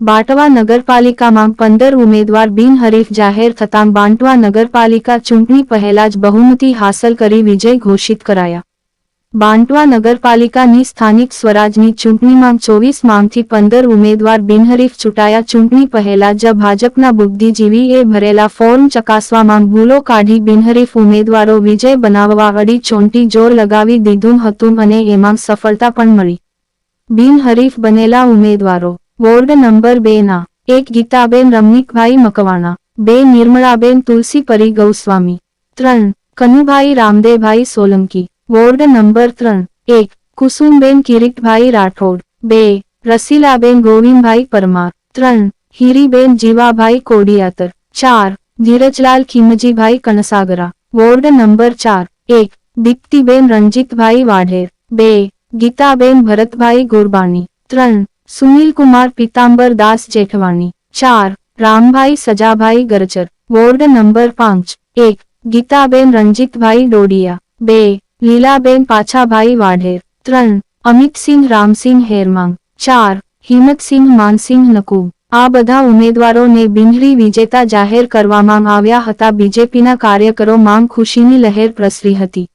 બાટવા નગરપાલિકામાં પંદર ઉમેદવાર બિનહરીફ જાહેર થતાં બાંટવા નગરપાલિકા ચૂંટણી પહેલા જ બહુમતી હાંસલ કરી વિજય ઘોષિત કરાયા. બાંટવા નગરપાલિકાની સ્થાનિક સ્વરાજની ચૂંટણીમાં ચોવીસમાંથી પંદર ઉમેદવાર બિનહરીફ ચૂંટાયા. ચૂંટણી પહેલા જ ભાજપના બુદ્ધિજીવીએ ભરેલા ફોર્મ ચકાસવામાં ભૂલો કાઢી બિનહરીફ ઉમેદવારો વિજય બનાવવા અડી ચોંટી જોર લગાવી દીધું હતું અને એમાં સફળતા પણ મળી. બિનહરીફ બનેલા ઉમેદવારો વોર્ડ નંબર બે ના. એક ગીતાબેન રમણીકભાઈ મકવાણા. બે નિર્મળાબેન તુલસીપરી ગૌસ્વામી. ત્રણ, કનુભાઈ રામદેવભાઈ સોલંકી. વોર્ડ નંબર ત્રણ. એક, કુસુમબેન કિરીટભાઈ રાઠોડ. બે, રસીલાબેન ગોવિંદભાઈ પરમાર. ત્રણ, હીરીબેન જીવાભાઈ કોડિયાતર. ચાર, ધીરજલાલ ખીમજીભાઈ કણસાગરા. વોર્ડ નંબર ચાર. એક, દીપ્તિબેન રણજીતભાઈ વાઢેર. બે, ગીતાબેન ભરતભાઈ ગુરબાણી. ત્રણ સુનિલકુમાર પિતાંબર દાસ જેઠવાણી. ચાર, રામભાઈ સજાભાઈ ગરજર વોર્ડ નંબર પાંચ. એક, ગીતાબેન રંજીતભાઈ ડોડિયા. બે, લીલાબેન પાછાભાઈ વાઢેર. ત્રણ, અમિતસિંહ રામસિંહ હેરમાંગ. ચાર, હિંમતસિંહ માનસિંહ નકુબ આ બધા ઉમેદવારોને બિનહરી વિજેતા જાહેર કરવામાં આવ્યા હતા. બીજેપીના કાર્યકરો માંગ ખુશીની લહેર પ્રસરી હતી.